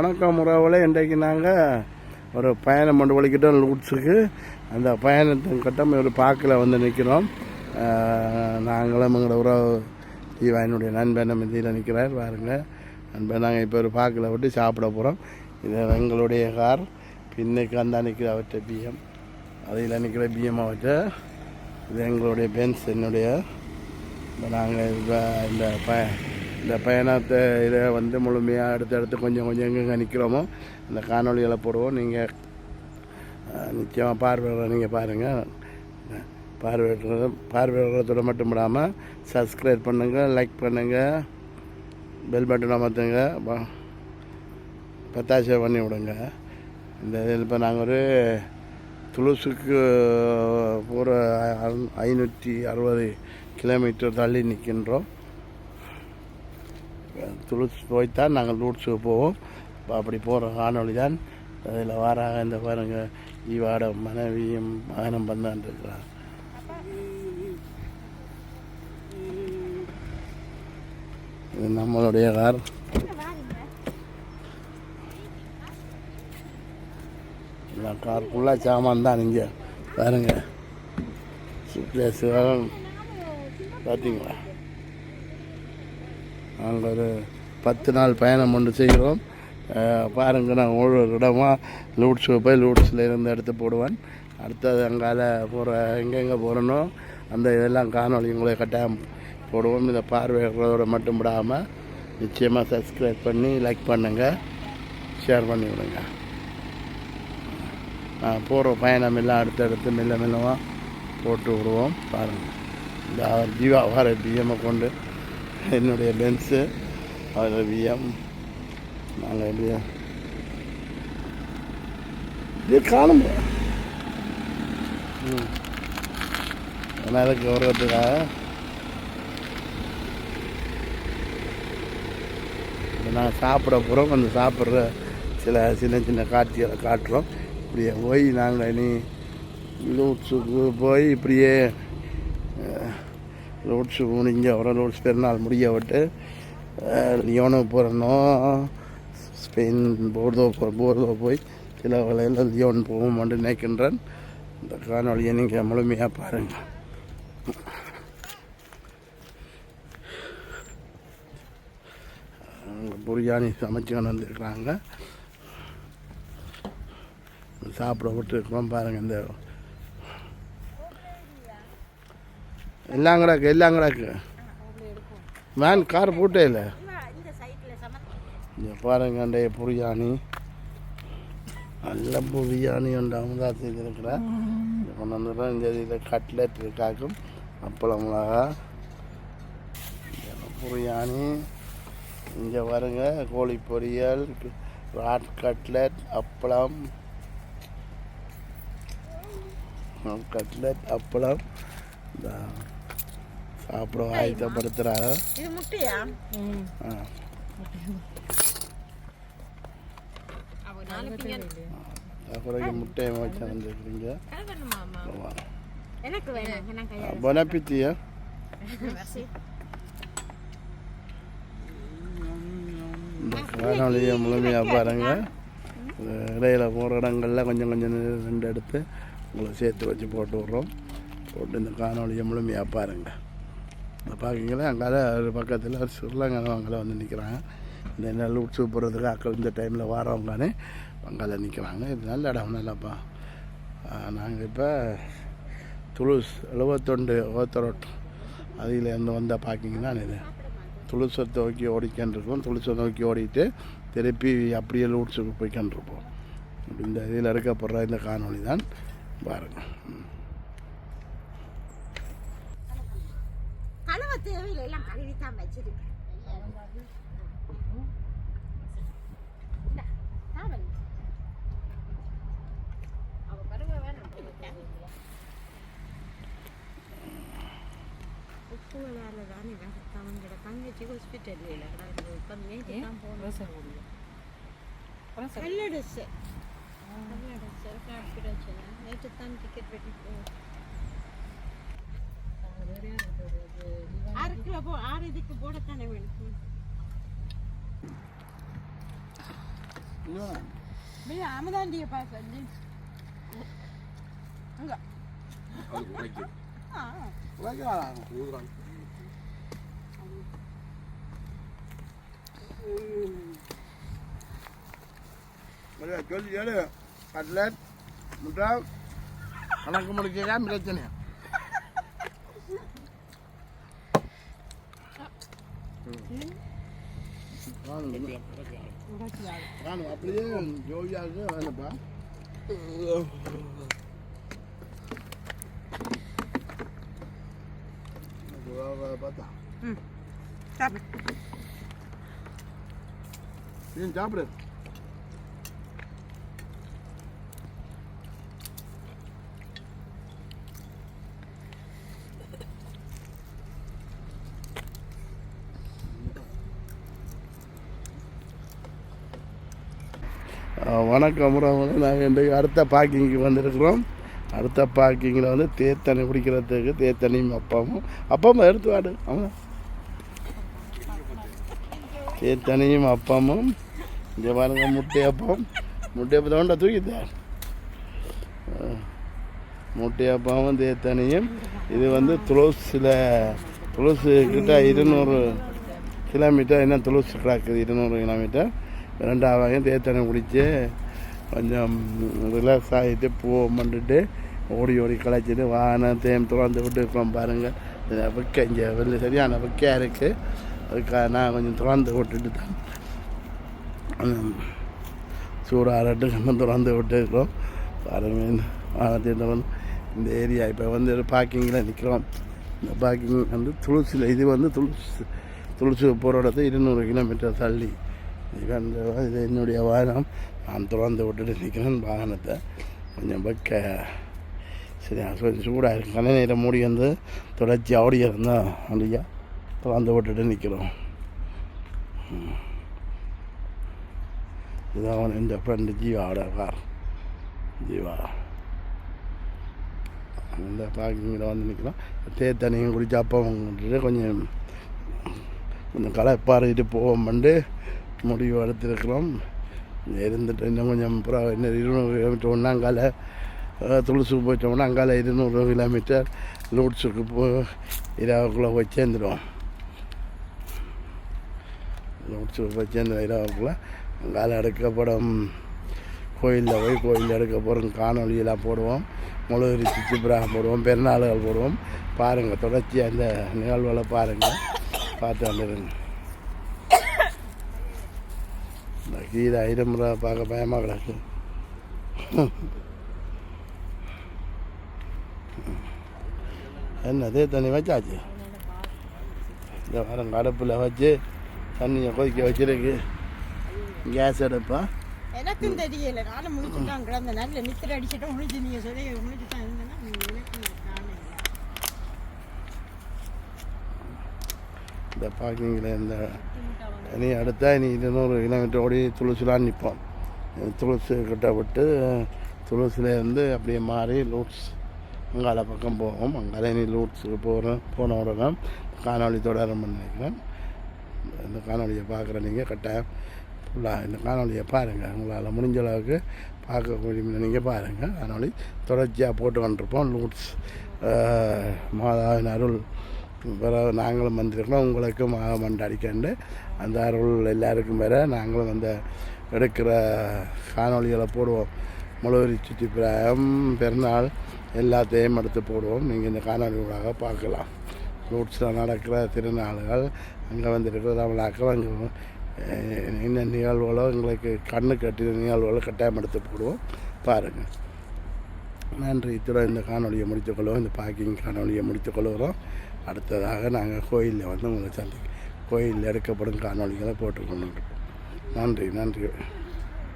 வணக்கம் உறவுல இன்றைக்கு நாங்கள் ஒரு பயணம் கொண்டு வலிக்கிட்டோம் லூட்ஸுக்கு. அந்த பயணத்தின் கட்டம் ஒரு பார்க்கில் வந்து நிற்கிறோம். நாங்களும் எங்களோட உறவு தீவாயினுடைய நண்பன் நம்ம நிற்கிறார் பாருங்க. நண்பன் நாங்கள் இப்போ ஒரு பார்க்கில் விட்டு சாப்பிட போகிறோம் இது எங்களுடைய கார். பின்னுக்கு அந்த நிற்கிற அவற்றை பிஎம். அதில் நிற்கிற பிஎம் அவற்றை. இது எங்களுடைய பென்ஸ் என்னுடைய. இப்போ நாங்கள் இப்போ இந்த ப இந்த பயணத்தை இதை வந்து முழுமையாக அடுத்து அடுத்து கொஞ்சம் கொஞ்சம் எங்கெங்கே நிற்கிறோமோ இந்த காணொலிகளை போடுவோம். நீங்கள் நிச்சயமாக பார்வையிட நீங்கள் பாருங்கள் பார்வையிடுறது பார்வையிடுறதோட மட்டும் விடாமல் சப்ஸ்கிரைப் பண்ணுங்கள் லைக் பண்ணுங்கள் பெல் பட்டன் அமர்த்துங்க பத்தாசை பண்ணி விடுங்க. இந்த இதில் இப்போ நாங்கள் ஒரு துளுசுக்கு போகிற ஐநூற்றி அறுபது கிலோமீட்டர் தள்ளி நிற்கின்றோம் துளுத்து போய்த்தான் நாங்கள் லூட்ஸுக்கு போவோம். இப்போ அப்படி போகிற காணொலி தான். அதில் வாராக இந்த பாருங்க ஈவாட மனைவியும் மகனும் பண்ணான் இருக்கிறான் இது நம்மளுடைய கார். எல்லாம் கார் ஃபுல்லாக சாமான் தான் இங்கே. பாருங்க. சுட்கேஸு பார்த்தீங்களா நாங்கள் ஒரு பத்து நாள் பயணம் ஒன்று செய்கிறோம். பாருங்க நான் ஒவ்வொரு இடமா லூட்ஸ் போய் லூட்ஸில் இருந்து எடுத்து போடுவேன். அடுத்தது அங்கால போகிற எங்கெங்கே போகிறனோ அந்த இதெல்லாம் காணொளி உங்களை கட்டாயம் போடுவோம். இந்த பார்வையோட மட்டும் விடாமல் நிச்சயமாக சப்ஸ்கிரைப் பண்ணி லைக் பண்ணுங்கள் ஷேர் பண்ணி விடுங்க. நான் போகிற பயணம் எல்லாம் அடுத்தடுத்து மெல்ல மெல்லமாக போட்டு விடுவோம். பாருங்கள் இந்த ஜீவா வர பிஎம்மை கொண்டு என்னுடைய பென்ஸு அதில் விஎம் நாங்கள் எப்படியா இது காணும். ம். ஏன்னா அதுக்கு நாங்கள் சாப்பிட போகிறோம் அந்த சாப்பிட்ற சில சின்ன சின்ன காட்சிகளை காட்டுறோம். இப்படியே போய் நாங்கள் இனி லூட்ஸுக்கு போய் இப்படியே லோட்ஸ் முடிஞ்ச அப்புறம் லோட்ஸ் பெருநாள் முடிய விட்டு லியோனோ போகிறணும் ஸ்பெயின் போர்தோ போ போர்தோ போய் சில வேலையில் லியோன் போவோம் என்று நினைக்கின்றேன். இந்த காணொலியை நீங்கள் முழுமையாக பாருங்கள். பிரியாணி சமைச்சு கொண்டு வந்துருக்குறாங்க சாப்பிட விட்டுருக்கோம் பாருங்கள் இந்த எல்லாம் கிடக்கு எல்லாம் கிடக்கு வேன் கார் போட்டே இல்லை? இங்கே பாருங்க அந்த பிரியாணி நல்ல பிரியாணி உண்டு அமுதா செஞ்சுருக்கிறேன் கொண்டு வந்துடுறோம் இந்த இதில் கட்லெட் இருக்காக்கும். அப்பளம் மிளகா. பிரியாணி இங்கே பாருங்க கோழி பொரியல் ராட் கட்லெட் அப்பளம். கட்லெட் அப்பளம். இந்த. சாப்பிட ஆயத்தப்படுத்துகிறாங்க இது முட்டையா? ஆ. அப்புறம் முட்டையை வச்சு வந்துருக்கீங்க எனக்கு வேணும். நான் கையால பொனப்பித்தியா இந்த காணொலியை முழுமையாக பாருங்க. இந்த இடையில போகிற இடங்கள்ல கொஞ்சம் கொஞ்சம் ரெண்டு எடுத்து உங்களை சேர்த்து வச்சு போட்டு விட்றோம். போட்டு இந்த காணொலியை முழுமையாக பாருங்க. இந்த அங்கே ஒரு பக்கத்தில் ஒரு சுருளங்கவங்களை வந்து நிற்கிறாங்க இந்த நெல் உற்சவ போகிறதுக்கு அக்கள் இந்த டைமில் வாரவங்கன்னு அங்கால நிற்கிறாங்க இது நல்ல இடம் நல்லப்பா நாங்கள் இப்போ துளுஸ் எழுபத்தொண்டு ஓத்தரோட் அதிலேருந்து வந்த பார்க்கிங் தான் இது. துளுசை நோக்கி ஓடிக்கன்றிருக்கோம் துளுசை நோக்கி ஓடிட்டு திருப்பி அப்படியே லூட்ஸுக்கு போய்க்கன்றிருப்போம் இந்த இதில் இருக்கப்படுற இந்த காணொளி தான் பாருங்கள் ம். கழுவ தேவையில்லை. எல்லாம் கழுவி தான் வச்சிருக்கு இந்தா, தாவல். அவ கழுவ வேணும். உப்பு வேலை தானே அவங்களோட தங்கச்சி ஹாஸ்பிட்டலில் இப்போ நேற்று தான் போகணும் பிரச்சனை நேற்று தான் டிக்கெட் வெட்டி போகும் ஆறு கிலோ போ ஆறு இதுக்கு போடத்தானே வேணும் வெளியே அமதாண்டிய பாஸ் அஞ்சு அங்க. ஆ சொல்லி கட்லட் முட்டை. கணக்கு முடிக்கிறா பிரச்சனை அப்படியே ஜோதியாவுக்கு வேணுப்பா பார்த்தா சாப்பிடு சாப்பிடு. வணக்கம் உறவுகளே நாங்கள் இன்றைக்கு அடுத்த பார்க்கிங்க்கு வந்திருக்கிறோம். அடுத்த பார்க்கிங்கில் வந்து தேத்தண்ணி குடிக்கிறதுக்கு தேத்தண்ணியும் அப்பாவும். அப்பாவும் எடுத்து வாடு அவன் தேத்தண்ணியும் அப்பமும் இங்கே பாருங்க முட்டையப்பம் முட்டையப்பத்தை கொண்டா தூக்கித்தார் முட்டையப்பாவும் தேத்தனையும் இது வந்து துளசியில் துளசு கிட்ட இருநூறு கிலோமீட்டர் என்ன துளசு கிடக்குது இருநூறு கிலோமீட்டர்? ரெண்டாவது தேத்தனை குடித்து கொஞ்சம் ரிலாக்ஸ் ஆகிட்டு பூவை மண்டுட்டு ஓடி ஓடி களைச்சிட்டு தேம் திறந்து விட்டு இருக்கோம் பாருங்கள் வெக்க இங்கே வெளில சரியான வெக்கையாக இருக்குது அதுக்காக நான் கொஞ்சம் திறந்து விட்டுட்டு தான் சூடாரட்டு கொஞ்சம் திறந்து விட்டு இருக்கிறோம் பாருங்கள் வாகனத்தை வந்து இந்த ஏரியா இப்போ வந்து பார்க்கிங்கில் நிற்கிறோம் இந்த பார்க்கிங் வந்து துளசியில் இது வந்து துளசி துளசி போகிற இடத்து இருநூறு கிலோமீட்டர் தள்ளி. இது இது என்னுடைய வாகனம். நான் திறந்து விட்டுட்டு நிற்கிறேன் வாகனத்தை. கொஞ்சம் பக்க சரி கொஞ்சம் சூடாக இருக்கும் கண்ண நேரம் மூடி வந்து தொடர்ச்சி ஓடி இருந்தால் அப்படியா? திறந்து விட்டுட்டு நிற்கிறோம் இதுதான் இந்த ஃப்ரெண்டு ஜீவாவோட கார் ஜீவா. இந்த பார்க்கிங்கில் வந்து நிற்கிறோம் தேத்தண்ணியும் குடிச்சா அப்போ கொஞ்சம் கொஞ்சம் களைப்பாறிட்டு பண்ணிட்டு முடிவு எடுத்திருக்கிறோம். இருந்துட்டு இன்னும் கொஞ்சம் அப்புறம் இன்னும் இருநூறு கிலோமீட்டர் ஒன்றாங்கால துளசி போயிட்டோம்னா அங்கால இருநூறு கிலோமீட்டர் லூட்ஸுக்கு போ இரவுக்குள்ளே போய் சேர்ந்துடுவோம் லூட்ஸுக்கு போய் சேர்ந்து இரவுக்குள்ளே. அங்கால எடுக்கப்படும் கோயிலில் போய் கோயிலில் எடுக்க போகிறோம் காணொலியெல்லாம் போடுவோம். முழுகிரி சிச்சிபுராகம் போடுவோம் பெருநாளுகள் போடுவோம். பாருங்கள் தொடர்ச்சியாக இந்த நிகழ்வுகளை பாருங்கள் பார்த்து வந்துடுங்க. கீரை ஐரமுறை பார்க்க பயமாக கிடக்கு. என்னது தண்ணி வச்சாச்சு? இந்த வாரம் அடுப்பில் வச்சு தண்ணியை கொதிக்க வச்சிருக்கு. கேஸ் அடுப்பா? எனக்கும் தெரியல. நானும் முடிச்சுட்டான் கிடந்த நல்ல நித்திர அடிச்சுட்டு முடிச்சு நீங்க சொல்லி முடிச்சுட்டான் இருந்தேன்னா இந்த பார்க்கிங்கில் இந்த இனி அடுத்தா இனி இருநூறு கிலோமீட்டர் ஓடி துளசிலாம் நிற்போம் துளசி கிட்ட விட்டு துளசிலேருந்து அப்படியே மாறி லூட்ஸ் அங்கால பக்கம் போவோம். அங்கால இனி லூட்ஸுக்கு போகிறோம் போன உடனே காணொளி தொடரும் நினைக்கிறேன். இந்த காணொலியை பார்க்குற நீங்கள் கட்டாயம் ஃபுல்லாக இந்த காணொலியை பாருங்கள் உங்களால் முடிஞ்ச அளவுக்கு பார்க்கக்கூடிய நீங்கள் பாருங்கள் காணொலி தொடர்ச்சியாக போட்டு வந்துருப்போம் லூட்ஸ் மாதாவின் அருள். பிறகு நாங்களும் வந்திருக்கிறோம் உங்களுக்கும் மண்டாடிக்கண்டு. அந்த அருள் எல்லாருக்கும் வேற. நாங்களும் அந்த எடுக்கிற காணொளிகளை போடுவோம். முழுவரி சுற்றி பிராயம் பெருநாள் எல்லாத்தையும் எடுத்து போடுவோம். நீங்கள் இந்த காணொலிகளாக பார்க்கலாம். ரூட்ஸில் நடக்கிற திருநாள்கள் அங்கே வந்திருக்கிற தமிழாக்கள் அங்கே என்ன நிகழ்வுகளோ எங்களுக்கு கண்ணு கட்டின நிகழ்வுகளோ கட்டாயம் எடுத்து போடுவோம். பாருங்கள் நன்றி. இத்துடன் இந்த காணொலியை முடித்துக்கொள்வோம் இந்த பார்க்கிங் காணொலியை முடித்துக்கொள்கிறோம் அடுத்ததாக நாங்கள் கோயிலில் வந்து உங்களை சந்தி கோயிலில் எடுக்கப்படும் காணொலிகளை போட்டுக்கொண்டு நன்றி நன்றி.